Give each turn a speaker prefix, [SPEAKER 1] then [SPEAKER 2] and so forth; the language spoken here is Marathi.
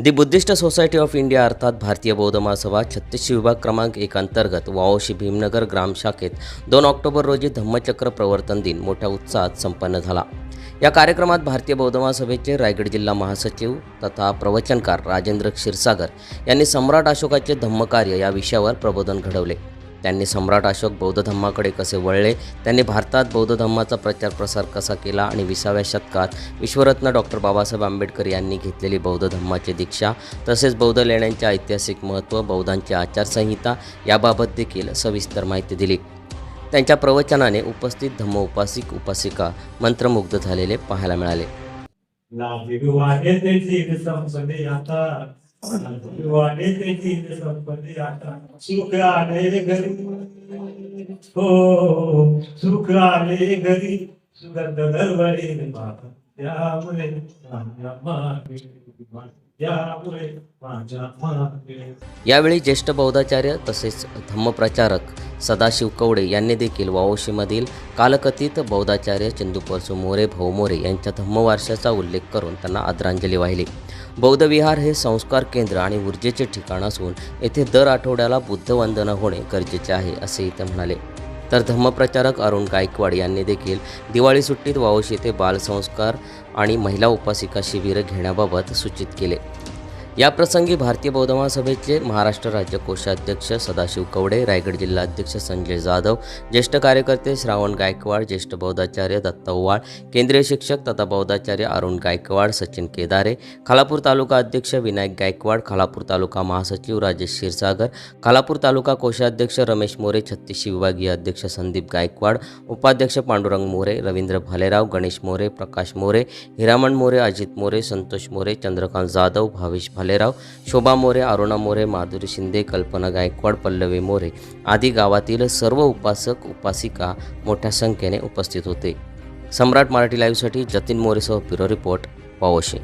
[SPEAKER 1] The Buddhist Society of India अर्थात भारतीय बौद्ध महासभा छत्तीसशे विभाग क्रमांक एक अंतर्गत वाओशी भीमनगर ग्राम शाखेत दोन ऑक्टोबर रोजी धम्मचक्र प्रवर्तन दिन मोठ्या उत्साहात संपन्न झाला. या कार्यक्रमात भारतीय बौद्ध महासभेचे रायगड जिल्हा महासचिव तथा प्रवचनकार राजेंद्र क्षीरसागर यांनी सम्राट अशोकाचे धम्मकार्य या विषयावर प्रबोधन घडवले. त्यांनी सम्राट अशोक बौद्ध धम्माकडे कसे वळले? त्यांनी भारतात बौद्ध धम्माचा प्रचार प्रसार कसा केला? आणि विसाव्या शतकात विश्वरत्न डॉक्टर बाबासाहेब आंबेडकर यांनी घेतलेली बौद्ध धम्माची दीक्षा तसेच बौद्ध लेण्यांचे ऐतिहासिक महत्त्व बौद्धांची आचारसंहिता याबाबत देखील सविस्तर माहिती दिली. त्यांच्या प्रवचनाने उपस्थित धम्म उपासिक उपासिका मंत्रमुग्ध झालेले पाहायला मिळाले.
[SPEAKER 2] वाढे आता. सुख आले घरी. हो सुख आले घरी. सुगंध दरवळे त्यामुळे
[SPEAKER 1] यावेळी ज्येष्ठ बौद्धाचार्य तसेच धम्मप्रचारक सदाशिव कवडे यांनी देखील वाओशीमधील कालकथित बौद्धाचार्य चंदुपरसू मोरे भाऊ मोरे यांच्या धम्मवारशाचा उल्लेख करून त्यांना आदरांजली वाहिली. बौद्ध विहार हे संस्कार केंद्र आणि ऊर्जेचे ठिकाण असून येथे दर आठवड्याला बुद्धवंदना होणे गरजेचे आहे असेही ते म्हणाले. तर धम्मप्रचारक अरुण गायकवाड यांनी देखील दिवाळी सुट्टीत वाओशी येथे बालसंस्कार आणि महिला उपासिका शिबिरं घेण्याबाबत सूचित केले. याप्रसंगी भारतीय बौद्ध महासभेचे महाराष्ट्र राज्य कोषाध्यक्ष सदाशिव कवडे रायगड जिल्हाध्यक्ष संजय जाधव ज्येष्ठ कार्यकर्ते श्रावण गायकवाड ज्येष्ठ बौद्धाचार्य दत्ता केंद्रीय शिक्षक तथा बौद्धाचार्य अरुण गायकवाड सचिन केदारे खालापूर तालुका अध्यक्ष विनायक गायकवाड खालापूर तालुका महासचिव राजेश क्षीरसागर खालापूर तालुका कोषाध्यक्ष रमेश मोरे छत्तीसशे विभागीय अध्यक्ष संदीप गायकवाड उपाध्यक्ष पांडुरंग मोरे रवींद्र भालेराव गणेश मोरे प्रकाश मोरे हिरामण मोरे अजित मोरे संतोष मोरे चंद्रकांत जाधव भावेश भाले भालेराव शोभा मोरे अरुणा मोरे माधुरी शिंदे कल्पना गायकवाड पल्लवी मोरे आदी गावातील सर्व उपासक उपासिका मोठ्या संख्येने उपस्थित होते. सम्राट मराठी लाईव्हसाठी जतीन मोरेसह ब्युरो रिपोर्ट पावोशी